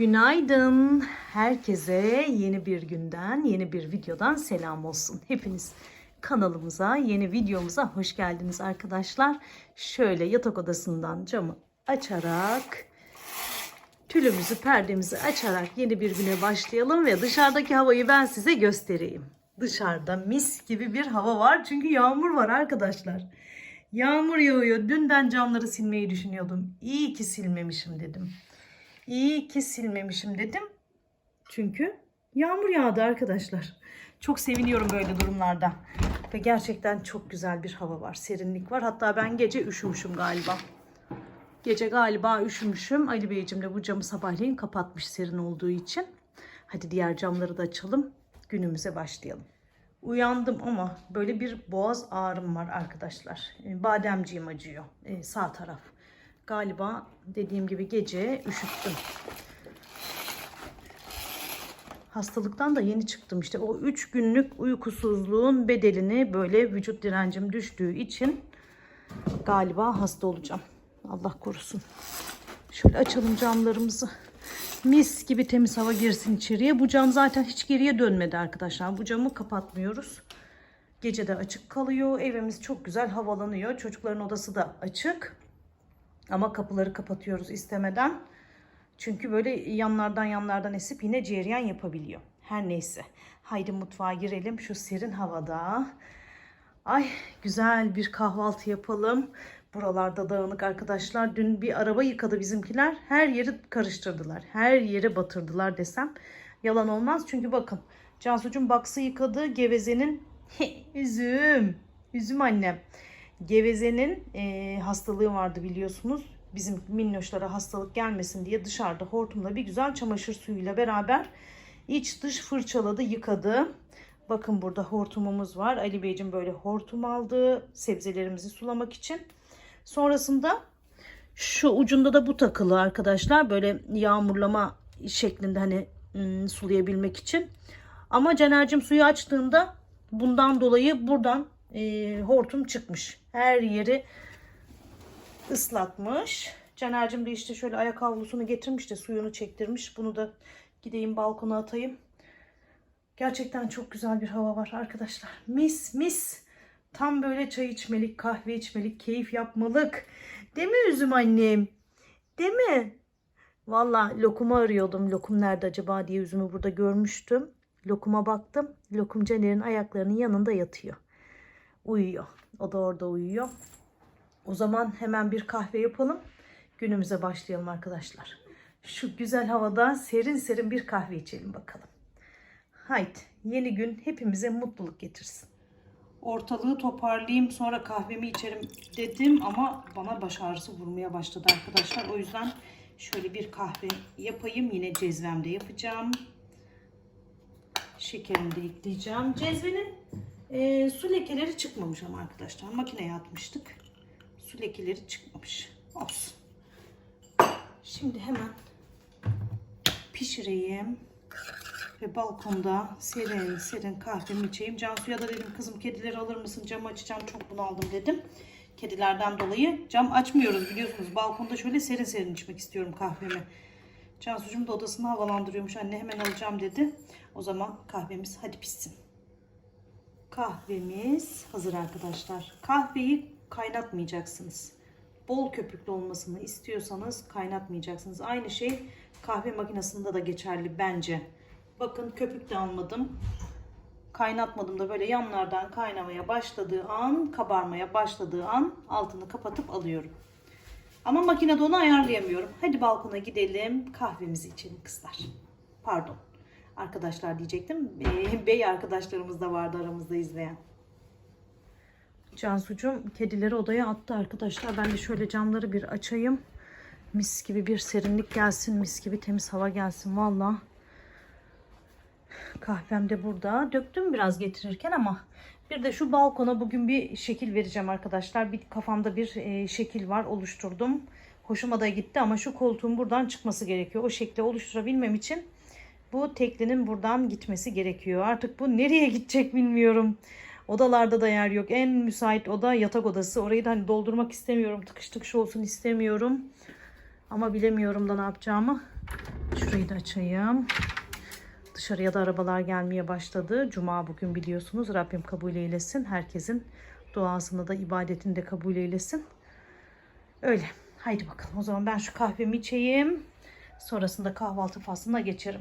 Günaydın. Herkese yeni bir günden, yeni bir videodan selam olsun. Hepiniz kanalımıza, yeni videomuza hoş geldiniz arkadaşlar. Şöyle yatak odasından camı açarak, tülümüzü, perdemizi açarak yeni bir güne başlayalım ve dışarıdaki havayı ben size göstereyim. Dışarıda mis gibi bir hava var çünkü yağmur var arkadaşlar. Yağmur yağıyor. Dünden camları silmeyi düşünüyordum. İyi ki silmemişim dedim. İyi ki silmemişim dedim. Çünkü yağmur yağdı arkadaşlar. Çok seviniyorum böyle durumlarda. Ve gerçekten çok güzel bir hava var. Serinlik var. Hatta ben gece üşümüşüm galiba. Gece galiba üşümüşüm. Ali Beyciğim de bu camı sabahleyin kapatmış serin olduğu için. Hadi diğer camları da açalım. Günümüze başlayalım. Uyandım ama böyle bir boğaz ağrım var arkadaşlar. E, Bademciğim acıyor. e, sağ taraf. Galiba dediğim gibi gece üşüttüm. Hastalıktan da yeni çıktım işte. O 3 günlük uykusuzluğun bedelini böyle vücut direncim düştüğü için galiba hasta olacağım. Allah korusun. Şöyle açalım camlarımızı. Mis gibi temiz hava girsin içeriye. Bu cam zaten hiç geriye dönmedi arkadaşlar. Bu camı kapatmıyoruz. Gece de açık kalıyor. Evimiz çok güzel havalanıyor. Çocukların odası da açık. Ama kapıları kapatıyoruz istemeden. Çünkü böyle yanlardan yanlardan esip yine cereyan yapabiliyor. Her neyse. Haydi mutfağa girelim şu serin havada. Ay güzel bir kahvaltı yapalım. Buralarda dağınık arkadaşlar. Dün bir araba yıkadı bizimkiler. Her yeri karıştırdılar. Her yeri batırdılar desem yalan olmaz. Çünkü bakın Cansucuğum baksı yıkadı. Gevezenin üzüm. Üzüm annem. Gevezenin e, hastalığı vardı biliyorsunuz. Bizim minnoşlara hastalık gelmesin diye dışarıda hortumla bir güzel çamaşır suyuyla beraber iç dış fırçaladı, yıkadı. Bakın burada hortumumuz var. Ali Beyciğim böyle hortum aldı sebzelerimizi sulamak için. Sonrasında şu ucunda da bu takılı arkadaşlar. Böyle yağmurlama şeklinde hani ım, sulayabilmek için. Ama Caner'cim suyu açtığında bundan dolayı buradan e, hortum çıkmış. Her yeri ıslatmış. Caner'cim de işte şöyle ayak havlusunu getirmiş de suyunu çektirmiş. Bunu da gideyim balkona atayım. Gerçekten çok güzel bir hava var arkadaşlar. Mis mis. Tam böyle çay içmelik, kahve içmelik, keyif yapmalık. Değil mi üzüm annem? Değil mi? Valla lokumu arıyordum. Lokum nerede acaba diye üzümü burada görmüştüm. Lokuma baktım. Lokum Caner'in ayaklarının yanında yatıyor. Uyuyor. O da orada uyuyor. O zaman hemen bir kahve yapalım. Günümüze başlayalım arkadaşlar. Şu güzel havada serin serin bir kahve içelim bakalım. Haydi yeni gün hepimize mutluluk getirsin. Ortalığı toparlayayım sonra kahvemi içerim dedim ama bana baş ağrısı vurmaya başladı arkadaşlar. O yüzden şöyle bir kahve yapayım. Yine cezvemde yapacağım. Şekerini de ekleyeceğim. Cezvenin e, su lekeleri çıkmamış ama arkadaşlar. Makineye atmıştık. Su lekeleri çıkmamış. Olsun. Şimdi hemen pişireyim. Ve balkonda serin serin kahvemi içeyim. Cansu'ya da dedim kızım kedileri alır mısın? Camı açacağım çok bunaldım dedim. Kedilerden dolayı cam açmıyoruz biliyorsunuz. Balkonda şöyle serin serin içmek istiyorum kahvemi. Cansu'cum da odasını havalandırıyormuş. Anne hemen alacağım dedi. O zaman kahvemiz hadi pişsin. Kahvemiz hazır arkadaşlar. Kahveyi kaynatmayacaksınız. Bol köpüklü olmasını istiyorsanız kaynatmayacaksınız. Aynı şey kahve makinesinde de geçerli bence. Bakın köpük de almadım. Kaynatmadım da böyle yanlardan kaynamaya başladığı an, kabarmaya başladığı an altını kapatıp alıyorum. Ama makinede onu ayarlayamıyorum. Hadi balkona gidelim kahvemizi içelim kızlar. Pardon. Arkadaşlar diyecektim. Ee, Bey arkadaşlarımız da vardı aramızda izleyen. Cansucuğum kedileri odaya attı arkadaşlar. Ben de şöyle camları bir açayım. Mis gibi bir serinlik gelsin. Mis gibi temiz hava gelsin. Valla. Kahvem de burada. Döktüm biraz getirirken ama bir de şu balkona bugün bir şekil vereceğim arkadaşlar. Bir kafamda bir e, şekil var. Oluşturdum. Hoşuma da gitti ama şu koltuğun buradan çıkması gerekiyor. O şekli oluşturabilmem için bu teklinin buradan gitmesi gerekiyor. Artık bu nereye gidecek bilmiyorum. Odalarda da yer yok. En müsait oda yatak odası. Orayı da hani doldurmak istemiyorum. Tıkış tıkış olsun istemiyorum. Ama bilemiyorum da ne yapacağımı. Şurayı da açayım. Dışarıya da arabalar gelmeye başladı. Cuma bugün biliyorsunuz. Rabbim kabul eylesin. Herkesin duasını da ibadetini de kabul eylesin. Öyle. Haydi bakalım. O zaman ben şu kahvemi içeyim. Sonrasında kahvaltı faslına geçerim.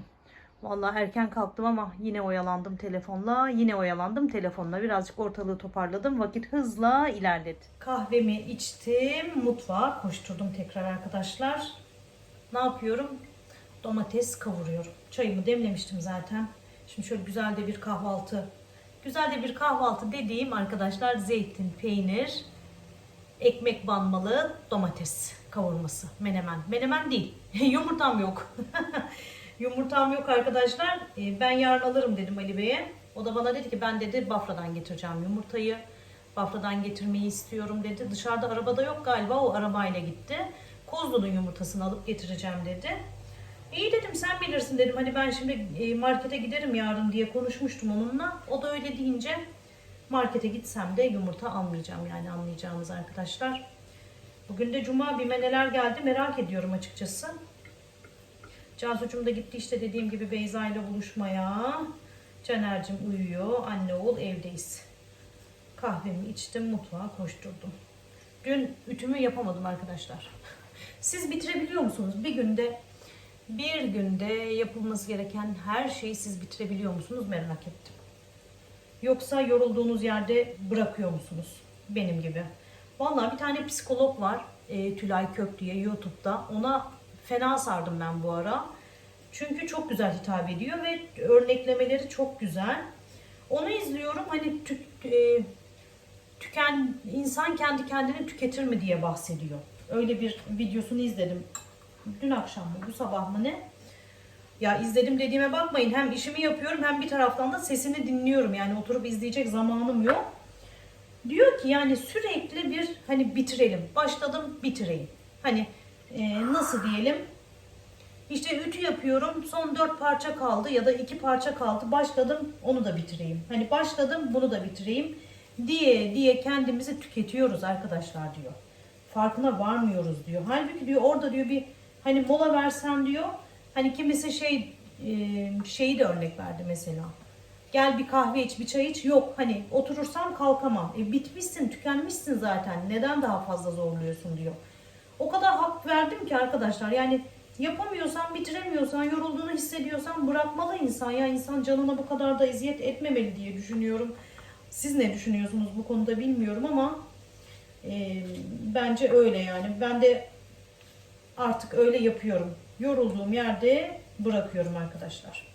Vallahi erken kalktım ama yine oyalandım telefonla. Yine oyalandım telefonla. Birazcık ortalığı toparladım. Vakit hızla ilerledi. Kahvemi içtim. Mutfağa koşturdum tekrar arkadaşlar. Ne yapıyorum? Domates kavuruyorum. Çayımı demlemiştim zaten. Şimdi şöyle güzel de bir kahvaltı. Güzel de bir kahvaltı dediğim arkadaşlar zeytin, peynir, ekmek banmalı domates kavurması. Menemen. Menemen değil. Yumurtam yok. Yumurtam yok arkadaşlar. Ee, Ben yarın alırım dedim Ali Bey'e. O da bana dedi ki ben dedi Bafra'dan getireceğim yumurtayı. Bafra'dan getirmeyi istiyorum dedi. Dışarıda arabada yok galiba o arabayla gitti. Kozlu'nun yumurtasını alıp getireceğim dedi. İyi dedim sen bilirsin dedim. Hani ben şimdi e, markete giderim yarın diye konuşmuştum onunla. O da öyle deyince markete gitsem de yumurta almayacağım yani anlayacağınız arkadaşlar. Bugün de cuma bir neler geldi merak ediyorum açıkçası. Cansu'cum da gitti işte dediğim gibi Beyza ile buluşmaya. Caner'cim uyuyor. Anne oğul evdeyiz. Kahvemi içtim mutfağa koşturdum. Dün ütümü yapamadım arkadaşlar. Siz bitirebiliyor musunuz? Bir günde bir günde yapılması gereken her şeyi siz bitirebiliyor musunuz merak ettim. Yoksa yorulduğunuz yerde bırakıyor musunuz? Benim gibi. Vallahi bir tane psikolog var. e, Tülay Kök YouTube'da. Ona fena sardım ben bu ara. Çünkü çok güzel hitap ediyor ve örneklemeleri çok güzel. Onu izliyorum. Hani tü- e, tüken insan kendi kendini tüketir mi diye bahsediyor. Öyle bir videosunu izledim. Dün akşam mı bu sabah mı ne? Ya izledim dediğime bakmayın. Hem işimi yapıyorum hem bir taraftan da sesini dinliyorum. Yani oturup izleyecek zamanım yok. Diyor ki yani sürekli bir hani bitirelim. Başladım bitireyim. Hani e, nasıl diyelim? İşte ütü yapıyorum. Son dört parça kaldı ya da iki parça kaldı. Başladım onu da bitireyim. Hani başladım bunu da bitireyim diye diye kendimizi tüketiyoruz arkadaşlar diyor. Farkına varmıyoruz diyor. Halbuki diyor orada diyor bir hani mola versen diyor. Hani kimisi şey e, şeyi de örnek verdi mesela. Gel bir kahve iç, bir çay iç. Yok hani oturursam kalkamam. E bitmişsin, tükenmişsin zaten. Neden daha fazla zorluyorsun diyor. O kadar hak verdim ki arkadaşlar. Yani yapamıyorsan, bitiremiyorsan, yorulduğunu hissediyorsan bırakmalı insan. Ya insan canına bu kadar da eziyet etmemeli diye düşünüyorum. Siz ne düşünüyorsunuz bu konuda bilmiyorum ama e, bence öyle yani. Ben de artık öyle yapıyorum. Yorulduğum yerde bırakıyorum arkadaşlar.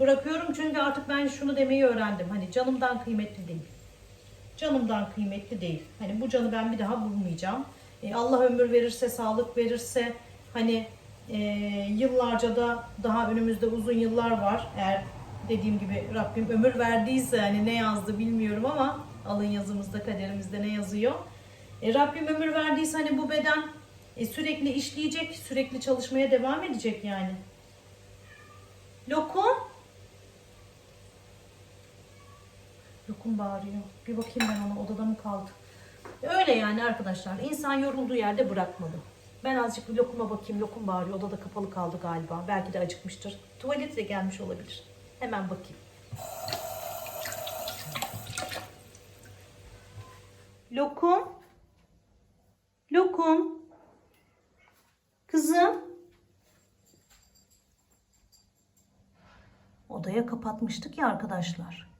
Bırakıyorum çünkü artık ben şunu demeyi öğrendim. Hani canımdan kıymetli değil. Canımdan kıymetli değil. Hani bu canı ben bir daha bulmayacağım. E, Allah ömür verirse, sağlık verirse hani e, yıllarca da daha önümüzde uzun yıllar var. Eğer dediğim gibi Rabbim ömür verdiyse hani ne yazdı bilmiyorum ama alın yazımızda kaderimizde ne yazıyor. E, Rabbim ömür verdiyse hani bu beden e, sürekli işleyecek, sürekli çalışmaya devam edecek yani. Lokum. Lokum bağırıyor. Bir bakayım ben ona odada mı kaldı? Öyle yani arkadaşlar. İnsan yorulduğu yerde bırakmalı. Ben azıcık bir lokuma bakayım. Lokum bağırıyor. Odada kapalı kaldı galiba. Belki de acıkmıştır. Tuvalete de gelmiş olabilir. Hemen bakayım. Lokum. Lokum. Kızım. Odaya kapatmıştık ya arkadaşlar.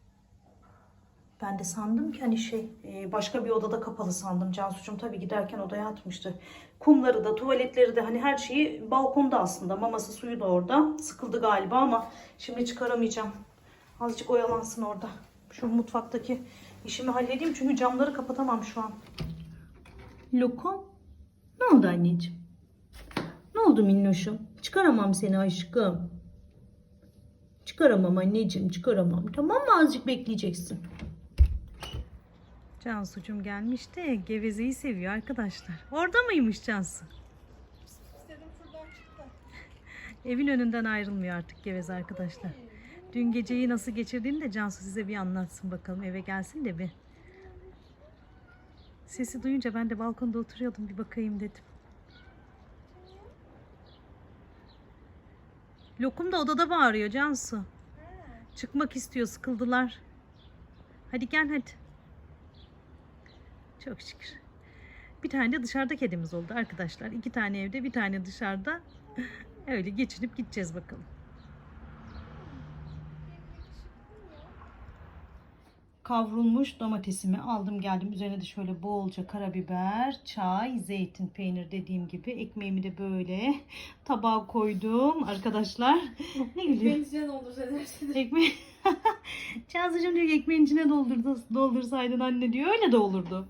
Ben de sandım ki hani şey e, başka bir odada kapalı sandım. Cansucuğum tabii giderken odaya atmıştı. Kumları da tuvaletleri de hani her şeyi balkonda aslında. Maması suyu da orada. Sıkıldı galiba ama şimdi çıkaramayacağım. Azıcık oyalansın orada. Şu mutfaktaki işimi halledeyim çünkü camları kapatamam şu an. Lokum. Ne oldu anneciğim? Ne oldu minnoşum? Çıkaramam seni aşkım. Çıkaramam anneciğim çıkaramam. Tamam mı azıcık bekleyeceksin. Cansu'cum gelmiş de gevezeyi seviyor arkadaşlar. Orada mıymış Cansu? Evin önünden ayrılmıyor artık geveze arkadaşlar. Dün geceyi nasıl geçirdiğini de Cansu size bir anlatsın bakalım. Eve gelsin de bir. Sesi duyunca ben de balkonda oturuyordum bir bakayım dedim. Lokum da odada bağırıyor Cansu. Çıkmak istiyor sıkıldılar. Hadi gel hadi. Çok şükür. Bir tane de dışarıda kedimiz oldu arkadaşlar. İki tane evde bir tane dışarıda. Öyle geçinip gideceğiz bakalım. Kavrulmuş domatesimi aldım geldim. Üzerine de şöyle bolca karabiber, çay, zeytin, peynir dediğim gibi. Ekmeğimi de böyle tabağa koydum arkadaşlar. Ne gülüyor? Beni içine doldur edersiniz. Ekmeği... Cansucuğum diyor ki ekmeğin içine doldurdu, doldursaydın anne diyor. Öyle de olurdu.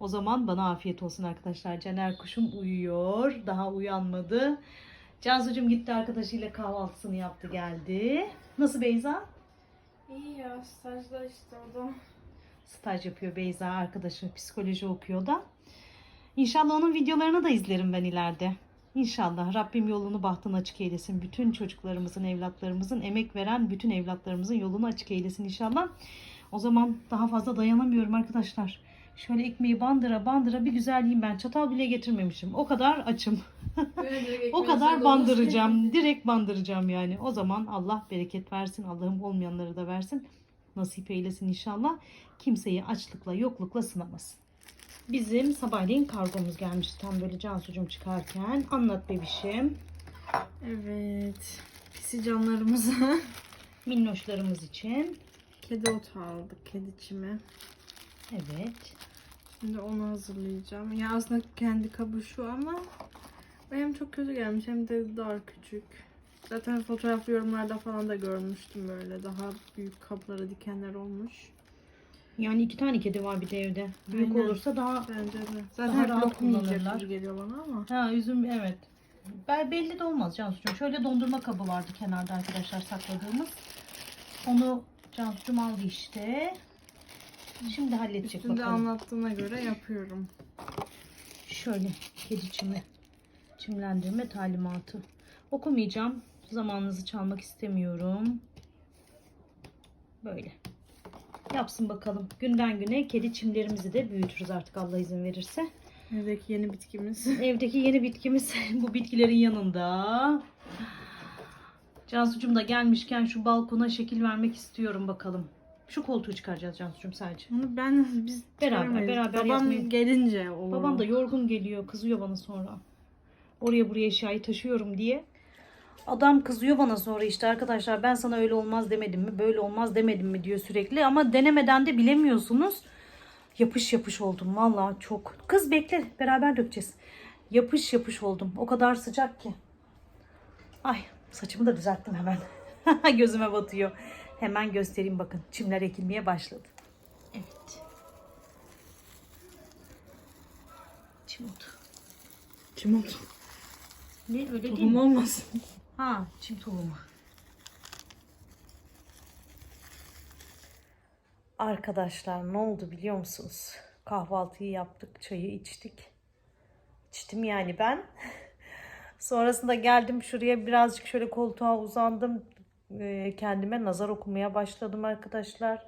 O zaman bana afiyet olsun arkadaşlar. Caner kuşum uyuyor. Daha uyanmadı. Cansucuğum gitti arkadaşıyla kahvaltısını yaptı geldi. Nasıl Beyza? İyi ya stajda işte o da. Staj yapıyor Beyza arkadaşım psikoloji okuyor da. İnşallah onun videolarını da izlerim ben ileride. İnşallah Rabbim yolunu bahtını açık eylesin. Bütün çocuklarımızın, evlatlarımızın, emek veren bütün evlatlarımızın yolunu açık eylesin inşallah. O zaman daha fazla dayanamıyorum arkadaşlar. Şöyle ekmeği bandıra bandıra bir güzel yiyeyim ben. Çatal bile getirmemişim. O kadar açım. Böyle direkt ekmeğin o kadar bandıracağım. Direkt bandıracağım yani. O zaman Allah bereket versin. Allah'ım olmayanları da versin. Nasip eylesin inşallah. Kimseyi açlıkla yoklukla sınamasın. Bizim sabahleyin kargomuz gelmişti. Tam böyle Cansucuğum çıkarken. Anlat bebişim. Evet. Pisi canlarımıza Minnoşlarımız için. kedi otu aldık. Kedi çimi. Evet. Şimdi onu hazırlayacağım. Ya aslında kendi kabı şu ama hem çok kötü gelmiş hem de dar küçük. Zaten fotoğraflı yorumlarda falan da görmüştüm böyle daha büyük kaplara dikenler olmuş. Yani iki tane kedi var bir de evde. Büyük Aynen. olursa daha... Bence de. Daha Zaten hep rahat kullanırlar. geliyor bana ama. Ha üzüm evet. Ben belli de olmaz Cansucuğum. Şöyle dondurma kabı vardı kenarda arkadaşlar sakladığımız. Onu Cansucuğum aldı işte. Şimdi halledecek Üstünde bakalım. anlattığına göre yapıyorum. Şöyle kedi çimi. Çimlendirme talimatı. Okumayacağım. Zamanınızı çalmak istemiyorum. Böyle. Yapsın bakalım. Günden güne kedi çimlerimizi de büyütürüz artık Allah izin verirse. Evdeki yeni bitkimiz. Evdeki yeni bitkimiz bu bitkilerin yanında. Cansucuğum da gelmişken şu balkona şekil vermek istiyorum bakalım. Şu koltuğu çıkaracağız Cansucuğum sadece. Onu ben biz Beraber, çıkaramayız. beraber Babam yapmayı- gelince olur. Babam da yorgun geliyor, kızıyor bana sonra. Oraya buraya eşyayı taşıyorum diye. Adam kızıyor bana sonra işte arkadaşlar ben sana öyle olmaz demedim mi, böyle olmaz demedim mi diyor sürekli. Ama denemeden de bilemiyorsunuz. Yapış yapış oldum vallahi çok. Kız bekle beraber dökeceğiz. Yapış yapış oldum. O kadar sıcak ki. Ay saçımı da düzelttim hemen. Gözüme batıyor. Hemen göstereyim bakın. Çimler ekilmeye başladı. Evet. Çim otu. Kim oldu? Ne öyle değil Tohum mi? olmasın. Ha çim tohumu. Arkadaşlar ne oldu biliyor musunuz? Kahvaltıyı yaptık, çayı içtik. İçtim yani ben. Sonrasında geldim şuraya birazcık şöyle koltuğa uzandım. Ee, Kendime nazar okumaya başladım arkadaşlar.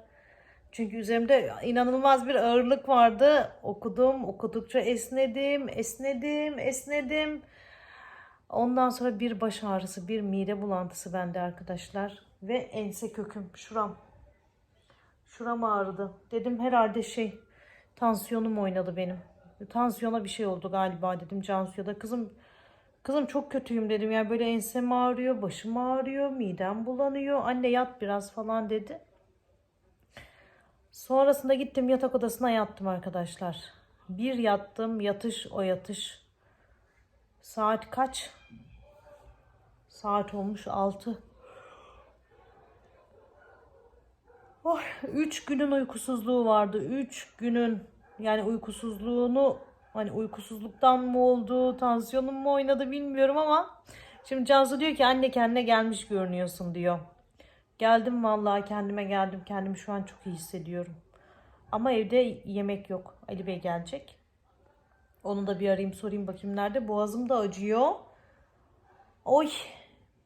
Çünkü üzerimde inanılmaz bir ağırlık vardı. Okudum, okudukça esnedim, esnedim, esnedim. Ondan sonra bir baş ağrısı, bir mide bulantısı bende arkadaşlar. Ve ense köküm, şuram. Şuram ağrıdı. Dedim herhalde şey, tansiyonum oynadı benim. Tansiyona bir şey oldu galiba dedim Cansu'ya da. Kızım, kızım çok kötüyüm dedim. Yani böyle ensem ağrıyor, başım ağrıyor, midem bulanıyor. Anne yat biraz falan dedi. Sonrasında gittim yatak odasına yattım arkadaşlar. Bir yattım, yatış o yatış. Saat kaç? Saat olmuş 6. Oh, 3 günün uykusuzluğu vardı. 3 günün yani uykusuzluğunu hani uykusuzluktan mı oldu, tansiyonum mu oynadı bilmiyorum ama şimdi Cansu diyor ki anne kendine gelmiş görünüyorsun diyor. Geldim vallahi kendime geldim. Kendimi şu an çok iyi hissediyorum. Ama evde yemek yok. Ali Bey gelecek. Onu da bir arayayım sorayım bakayım nerede. Boğazım da acıyor. Oy.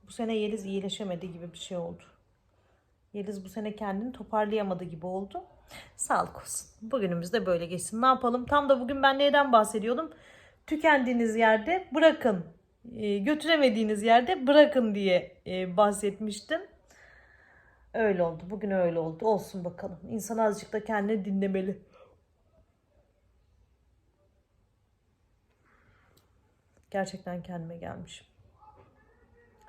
Bu sene Yeliz iyileşemedi gibi bir şey oldu. Yeliz bu sene kendini toparlayamadı gibi oldu. Sağlık olsun. Bugünümüz de böyle geçsin. Ne yapalım? Tam da bugün ben neyden bahsediyordum? Tükendiğiniz yerde bırakın. e, götüremediğiniz yerde bırakın diye e, bahsetmiştim. Öyle oldu. Bugün öyle oldu. Olsun bakalım. İnsan azıcık da kendini dinlemeli. Gerçekten kendime gelmişim.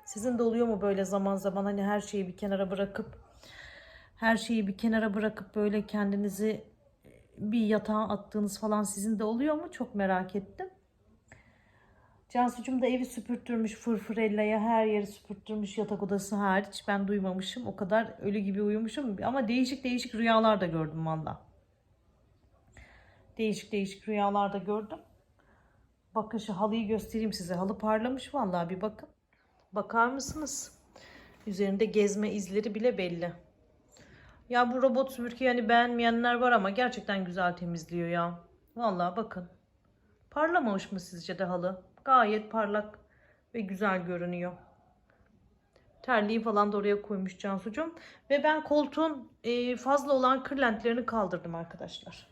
Sizin de oluyor mu böyle zaman zaman hani her şeyi bir kenara bırakıp her şeyi bir kenara bırakıp böyle kendinizi bir yatağa attığınız falan sizin de oluyor mu? Çok merak ettim. Cansucuğum da evi süpürttürmüş fırfırellaya her yeri süpürttürmüş yatak odası hariç. Ben duymamışım. O kadar ölü gibi uyumuşum. Ama değişik değişik rüyalar da gördüm valla. Değişik değişik rüyalar da gördüm. Bakın şu halıyı göstereyim size. Halı parlamış vallahi bir bakın. Bakar mısınız? Üzerinde gezme izleri bile belli. Ya bu robot süpürge yani beğenmeyenler var ama gerçekten güzel temizliyor ya. Vallahi bakın. Parlamamış mı sizce de halı? Gayet parlak ve güzel görünüyor. Terliği falan da oraya koymuş Cansucuğum. Ve ben koltuğun e, fazla olan kırlentlerini kaldırdım arkadaşlar.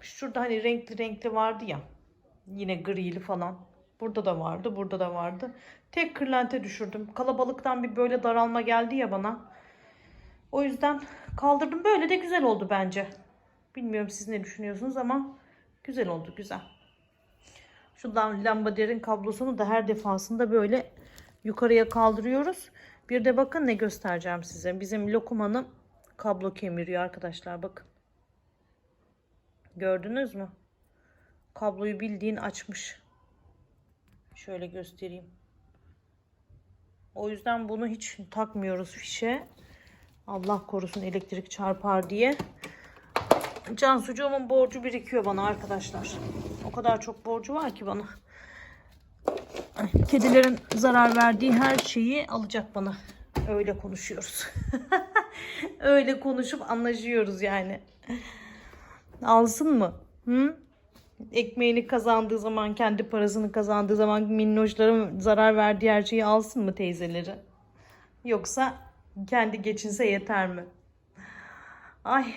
Şurada hani renkli renkli vardı ya. Yine grili falan. Burada da vardı, burada da vardı. Tek kırlente düşürdüm. Kalabalıktan bir böyle daralma geldi ya bana. O yüzden kaldırdım. Böyle de güzel oldu bence. Bilmiyorum siz ne düşünüyorsunuz ama güzel oldu, güzel. Şuradan lambaderin kablosunu da her defasında böyle yukarıya kaldırıyoruz. Bir de bakın ne göstereceğim size. Bizim Lokum Hanım kablo kemiriyor arkadaşlar bakın. Gördünüz mü? Kabloyu bildiğin açmış. Şöyle göstereyim. O yüzden bunu hiç takmıyoruz fişe. Allah korusun elektrik çarpar diye. Cansucuğumun borcu birikiyor bana arkadaşlar. O kadar çok borcu var ki bana. Kedilerin zarar verdiği her şeyi alacak bana. Öyle konuşuyoruz. Öyle konuşup anlaşıyoruz yani. Alsın mı? Hı? Ekmeğini kazandığı zaman, kendi parasını kazandığı zaman minnoşların zarar verdiği her şeyi alsın mı teyzeleri? Yoksa kendi geçinse yeter mi? Ay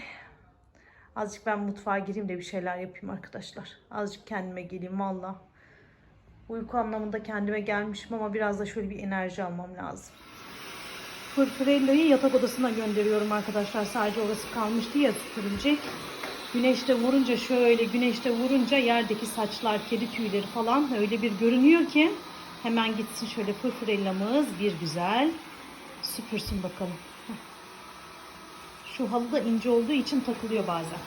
Azıcık ben mutfağa gireyim de bir şeyler yapayım arkadaşlar. Azıcık kendime geleyim valla. Uyku anlamında kendime gelmişim ama biraz da şöyle bir enerji almam lazım. Fırfırellayı yatak odasına gönderiyorum arkadaşlar. Sadece orası kalmıştı ya süpürülecek. Güneşte vurunca şöyle güneşte vurunca yerdeki saçlar, kedi tüyleri falan öyle bir görünüyor ki hemen gitsin şöyle fırfırellamız bir güzel süpürsün bakalım. Şu halı da ince olduğu için takılıyor bazen.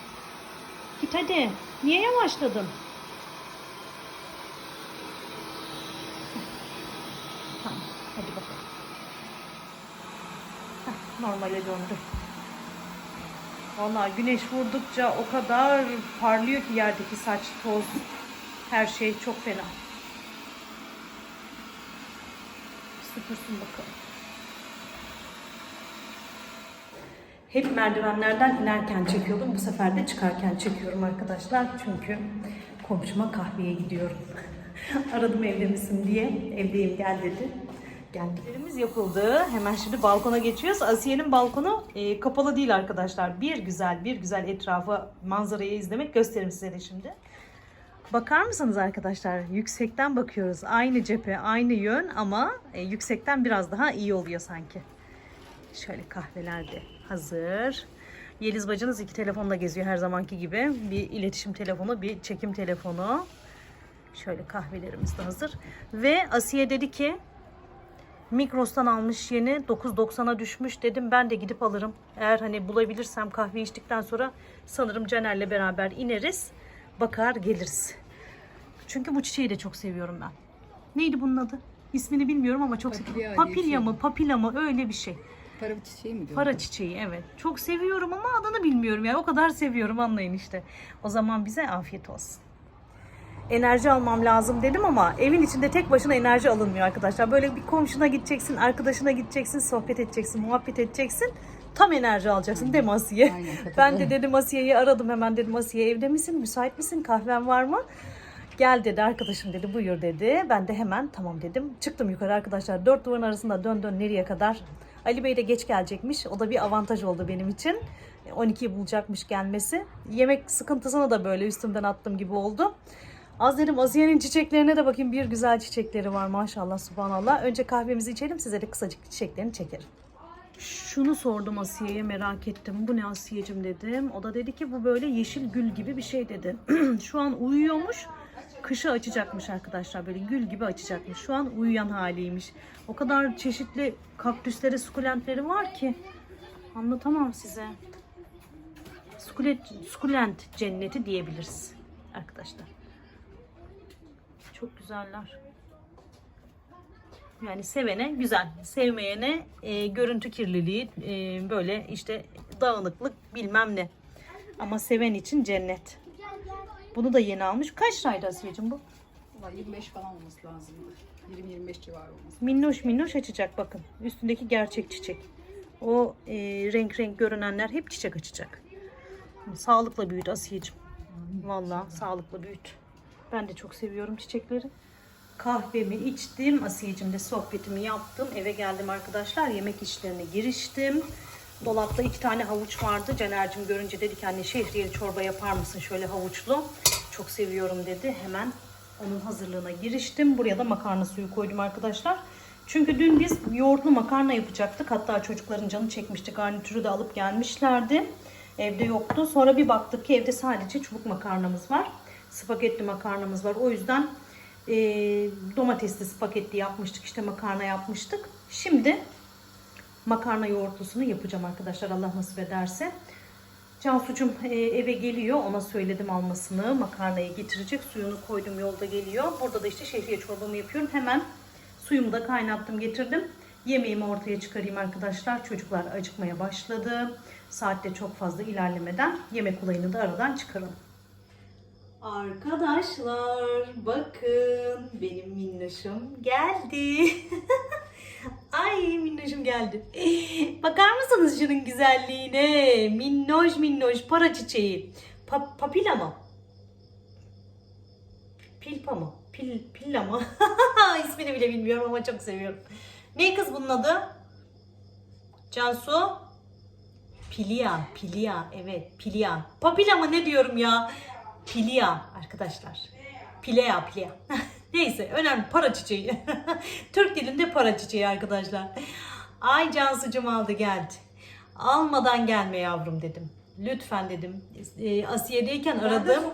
Git hadi. Niye yavaşladın? Tamam. Hadi bakalım. Heh, normale döndü. Vallahi güneş vurdukça o kadar parlıyor ki yerdeki saç, toz, her şey çok fena. Süpürsün bakalım. Hep merdivenlerden inerken çekiyordum. Bu sefer de çıkarken çekiyorum arkadaşlar. Çünkü komşuma kahveye gidiyorum. Aradım evde misin diye. Evdeyim gel dedi. Geldilerimiz yapıldı. Hemen şimdi balkona geçiyoruz. Asiye'nin balkonu e, kapalı değil arkadaşlar. Bir güzel bir güzel etrafı manzarayı izlemek gösteririm size de şimdi. Bakar mısınız arkadaşlar? Yüksekten bakıyoruz. Aynı cephe, aynı yön ama e, yüksekten biraz daha iyi oluyor sanki. Şöyle kahveler de hazır. Yeliz bacınız iki telefonla geziyor her zamanki gibi. Bir iletişim telefonu, bir çekim telefonu. Şöyle kahvelerimiz de hazır. Ve Asiye dedi ki Migros'tan almış yeni 9.90'a düşmüş dedim ben de gidip alırım. Eğer hani bulabilirsem kahve içtikten sonra sanırım Caner'le beraber ineriz. Bakar geliriz. Çünkü bu çiçeği de çok seviyorum ben. Neydi bunun adı? İsmini bilmiyorum ama çok Papilya Papilya şey. mı, papila mı öyle bir şey. Para çiçeği mi diyor? Para çiçeği evet. Çok seviyorum ama adını bilmiyorum ya. O kadar seviyorum anlayın işte. O zaman bize afiyet olsun. Enerji almam lazım dedim ama evin içinde tek başına enerji alınmıyor arkadaşlar. Böyle bir komşuna gideceksin, arkadaşına gideceksin, sohbet edeceksin, muhabbet edeceksin. Tam enerji alacaksın değil mi Asiye? Aynen. Ben de dedim Asiye'yi aradım hemen dedim Asiye evde misin? Müsait misin? Kahven var mı? Gel dedi arkadaşım dedi buyur dedi. Ben de hemen tamam dedim. Çıktım yukarı arkadaşlar. Dört duvarın arasında dön dön nereye kadar. Ali Bey de geç gelecekmiş. O da bir avantaj oldu benim için. 12'yi bulacakmış gelmesi. Yemek sıkıntısını da böyle üstümden attım gibi oldu. Az dedim Asiye'nin çiçeklerine de bakayım bir güzel çiçekleri var maşallah subhanallah. Önce kahvemizi içelim size de kısacık çiçeklerini çekerim. Şunu sordum Asiye'ye merak ettim. Bu ne Asiye'cim dedim. O da dedi ki bu böyle yeşil gül gibi bir şey dedi. Şu an uyuyormuş. Kışı açacakmış arkadaşlar. Böyle gül gibi açacakmış. Şu an uyuyan haliymiş. O kadar çeşitli kaktüsleri, sukulentleri var ki. Anlatamam size. Sukulent, sukulent cenneti diyebiliriz arkadaşlar. Çok güzeller. Yani sevene güzel, sevmeyene e, görüntü kirliliği, e, böyle işte dağınıklık bilmem ne. Ama seven için cennet. Bunu da yeni almış. Kaç liraydı Asiye'cim bu? Valla 25 falan olması lazımdı. 20-25 civarı olması. Minnoş minnoş açacak bakın. Üstündeki gerçek çiçek. O e, renk renk görünenler hep çiçek açacak. Sağlıkla büyüt Asiye'cim. Vallahi sağlıkla büyüt. Ben de çok seviyorum çiçekleri. Kahvemi içtim. Asiye'cim de sohbetimi yaptım. Eve geldim arkadaşlar. Yemek işlerine giriştim. Dolapta iki tane havuç vardı. Caner'cim görünce dedi ki anne şehriyeli çorba yapar mısın şöyle havuçlu. Çok seviyorum dedi. Hemen onun hazırlığına giriştim. Buraya da makarna suyu koydum arkadaşlar. Çünkü dün biz yoğurtlu makarna yapacaktık. Hatta çocukların canı çekmişti. Garnitürü de alıp gelmişlerdi. Evde yoktu. Sonra bir baktık ki evde sadece çubuk makarnamız var. Spagetti makarnamız var. O yüzden e, domatesli spagetti yapmıştık. İşte makarna yapmıştık. Şimdi makarna yoğurtlusunu yapacağım arkadaşlar Allah nasip ederse. Cansucuğum e, eve geliyor. Ona söyledim almasını. Makarnayı getirecek. Suyunu koydum yolda geliyor. Burada da işte şehriye çorbamı yapıyorum. Hemen suyumu da kaynattım getirdim. Yemeğimi ortaya çıkarayım arkadaşlar. Çocuklar acıkmaya başladı. Saatte çok fazla ilerlemeden yemek olayını da aradan çıkaralım. Arkadaşlar bakın benim minnoşum geldi. Ay minnoşum geldi. Bakar mısınız şunun güzelliğine? Minnoş minnoş para çiçeği. Pa- papila mı? Pilpa mı? Pil, pilla mı? İsmini bile bilmiyorum ama çok seviyorum. Ne kız bunun adı? Cansu? Pilia, Pilia, evet Pilia. Papila mı ne diyorum ya? Pilia arkadaşlar. Pilea, Pilea. Neyse önemli para çiçeği. Türk dilinde para çiçeği arkadaşlar. Ay Cansu'cum aldı geldi. Almadan gelme yavrum dedim. Lütfen dedim. E, Asiye'deyken aradım.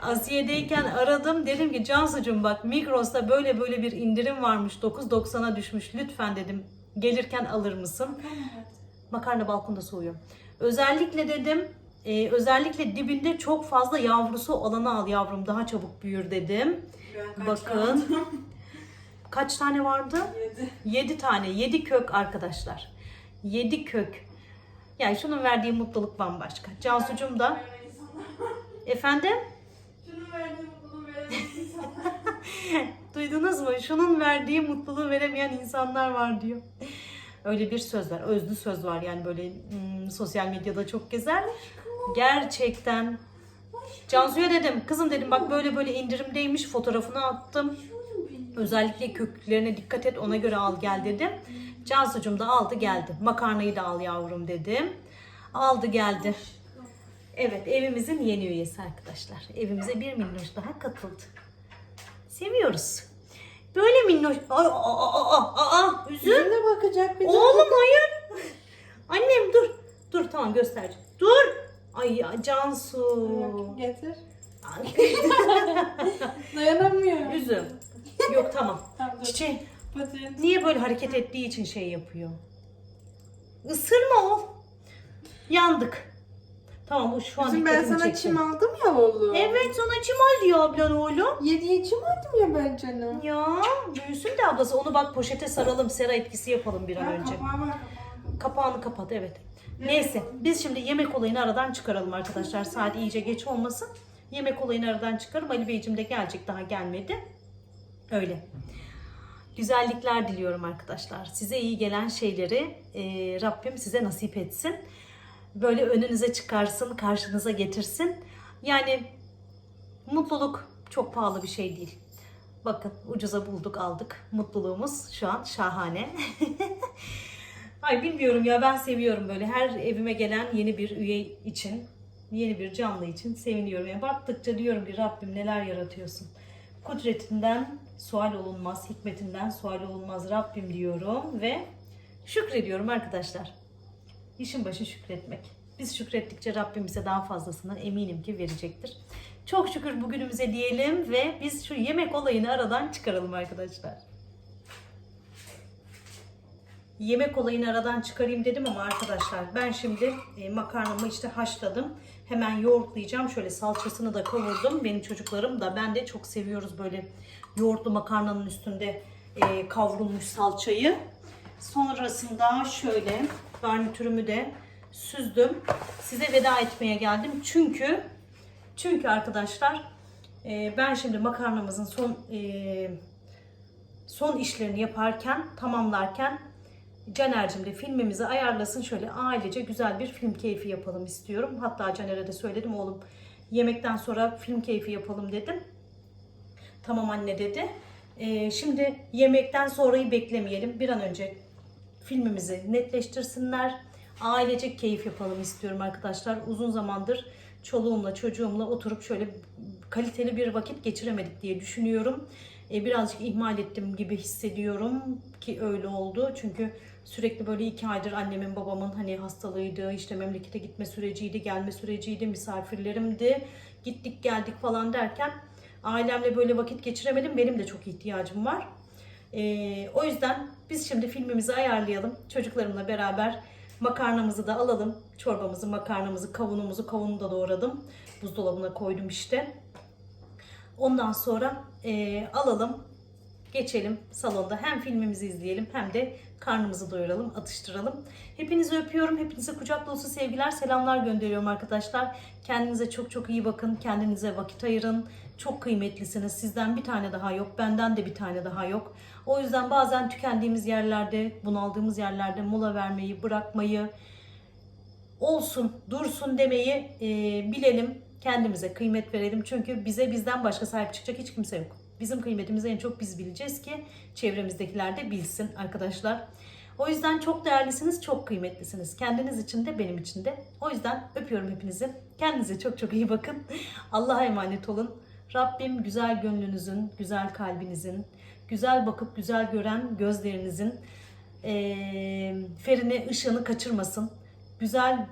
Asiye'deyken aradım. Dedim ki Cansu'cum bak Migros'ta böyle böyle bir indirim varmış. 9.90'a düşmüş. Lütfen dedim. Gelirken alır mısın? Makarna balkonda soğuyor. Özellikle dedim e, özellikle dibinde çok fazla yavrusu olanı al yavrum. Daha çabuk büyür dedim. Bakın. Kaç tane vardı? 7 tane. 7 kök arkadaşlar. 7 kök. Yani şunun verdiği mutluluk bambaşka. Cansu'cum da. Efendim? Şunu verdim, bunu verdim. Duydunuz mu? Şunun verdiği mutluluğu veremeyen insanlar var diyor. Öyle bir söz var. Özlü söz var yani böyle hmm, sosyal medyada çok gezer. Gerçekten. Cansu'ya dedim. Kızım dedim bak böyle böyle indirimdeymiş. Fotoğrafını attım. Özellikle köklerine dikkat et ona göre al gel dedim. Cansu'cum da aldı geldi. Makarnayı da al yavrum dedim. Aldı geldi. Evet evimizin yeni üyesi arkadaşlar. Evimize bir minnoş daha katıldı. Seviyoruz. Böyle minnoş... Aa, aa, aa, aa, üzüm. Yüzüne bakacak bir Oğlum hayır. Annem dur. Dur tamam göstereceğim. Dur. Ay ya Cansu. Getir. Dayanamıyorum. Üzüm. Yok tamam. Tamam, dur. Çiçeğim. Patiğin. Niye böyle hareket ettiği için şey yapıyor? Isırma o. Yandık. Tamam bu şu an Kızım ben dikkatimi sana çekti. çim aldım ya oğlum. Evet sana çim al diyor ablan oğlum. Yediye çim aldım ya ben canım. Ya büyüsün de ablası onu bak poşete saralım sera etkisi yapalım bir an Ha, önce. kapağı var, kapağı. Kapağını kapat evet. Neyse biz şimdi yemek olayını aradan çıkaralım arkadaşlar. Saat iyice geç olmasın. Yemek olayını aradan çıkarım. Ali Beyciğim de gelecek daha gelmedi. Öyle. Güzellikler diliyorum arkadaşlar. Size iyi gelen şeyleri e, Rabbim size nasip etsin. Böyle önünüze çıkarsın, karşınıza getirsin. Yani mutluluk çok pahalı bir şey değil. Bakın ucuza bulduk aldık. Mutluluğumuz şu an şahane. Ay bilmiyorum ya ben seviyorum böyle her evime gelen yeni bir üye için yeni bir canlı için seviniyorum. Yani baktıkça diyorum ki Rabbim neler yaratıyorsun. Kudretinden sual olunmaz, hikmetinden sual olunmaz Rabbim diyorum ve şükrediyorum arkadaşlar. İşin başı şükretmek. Biz şükrettikçe Rabbim bize daha fazlasını eminim ki verecektir. Çok şükür bugünümüze diyelim ve biz şu yemek olayını aradan çıkaralım arkadaşlar. Yemek olayını aradan çıkarayım dedim ama arkadaşlar ben şimdi e, makarnamı işte haşladım. Hemen yoğurtlayacağım. Şöyle salçasını da kavurdum. Benim çocuklarım da ben de çok seviyoruz böyle yoğurtlu makarnanın üstünde e, kavrulmuş salçayı. Sonrasında şöyle garnitürümü de süzdüm. Size veda etmeye geldim. Çünkü çünkü arkadaşlar e, ben şimdi makarnamızın son son işlerini yaparken, tamamlarken Caner'cim de filmimizi ayarlasın. Şöyle ailece güzel bir film keyfi yapalım istiyorum. Hatta Caner'e de söyledim oğlum yemekten sonra film keyfi yapalım dedim. Tamam anne dedi. Ee, şimdi yemekten sonrayı beklemeyelim. Bir an önce filmimizi netleştirsinler. Ailecek keyif yapalım istiyorum arkadaşlar. Uzun zamandır çoluğumla çocuğumla oturup şöyle kaliteli bir vakit geçiremedik diye düşünüyorum. Ee, birazcık ihmal ettim gibi hissediyorum ki öyle oldu. Çünkü sürekli böyle iki aydır annemin babamın hani hastalığıydı, işte memlekete gitme süreciydi, gelme süreciydi, misafirlerimdi. Gittik geldik falan derken ailemle böyle vakit geçiremedim. Benim de çok ihtiyacım var. Ee, o yüzden biz şimdi filmimizi ayarlayalım. Çocuklarımla beraber makarnamızı da alalım. Çorbamızı, makarnamızı, kavunumuzu, kavunu da doğradım. Buzdolabına koydum işte. Ondan sonra e, alalım, geçelim salonda. Hem filmimizi izleyelim hem de karnımızı doyuralım, atıştıralım. Hepinizi öpüyorum. Hepinize kucak dolusu sevgiler, selamlar gönderiyorum arkadaşlar. Kendinize çok çok iyi bakın. Kendinize vakit ayırın. Çok kıymetlisiniz. Sizden bir tane daha yok. Benden de bir tane daha yok. O yüzden bazen tükendiğimiz yerlerde, bunaldığımız yerlerde mola vermeyi, bırakmayı, olsun, dursun demeyi e, bilelim. Kendimize kıymet verelim. Çünkü bize bizden başka sahip çıkacak hiç kimse yok. Bizim kıymetimizi en çok biz bileceğiz ki çevremizdekiler de bilsin arkadaşlar. O yüzden çok değerlisiniz, çok kıymetlisiniz. Kendiniz için de benim için de. O yüzden öpüyorum hepinizi. Kendinize çok çok iyi bakın. Allah'a emanet olun. Rabbim güzel gönlünüzün, güzel kalbinizin, güzel bakıp güzel gören gözlerinizin eee ferini, ışığını kaçırmasın. Güzel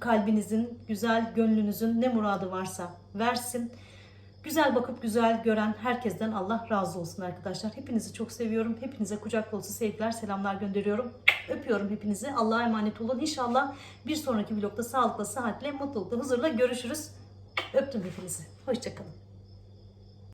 kalbinizin, güzel gönlünüzün ne muradı varsa versin. Güzel bakıp güzel gören herkesten Allah razı olsun arkadaşlar. Hepinizi çok seviyorum. Hepinize kucak dolusu sevgiler, selamlar gönderiyorum. Öpüyorum hepinizi. Allah'a emanet olun. İnşallah bir sonraki vlogda sağlıkla, sıhhatle, mutlulukla, huzurla görüşürüz. Öptüm hepinizi. Hoşçakalın.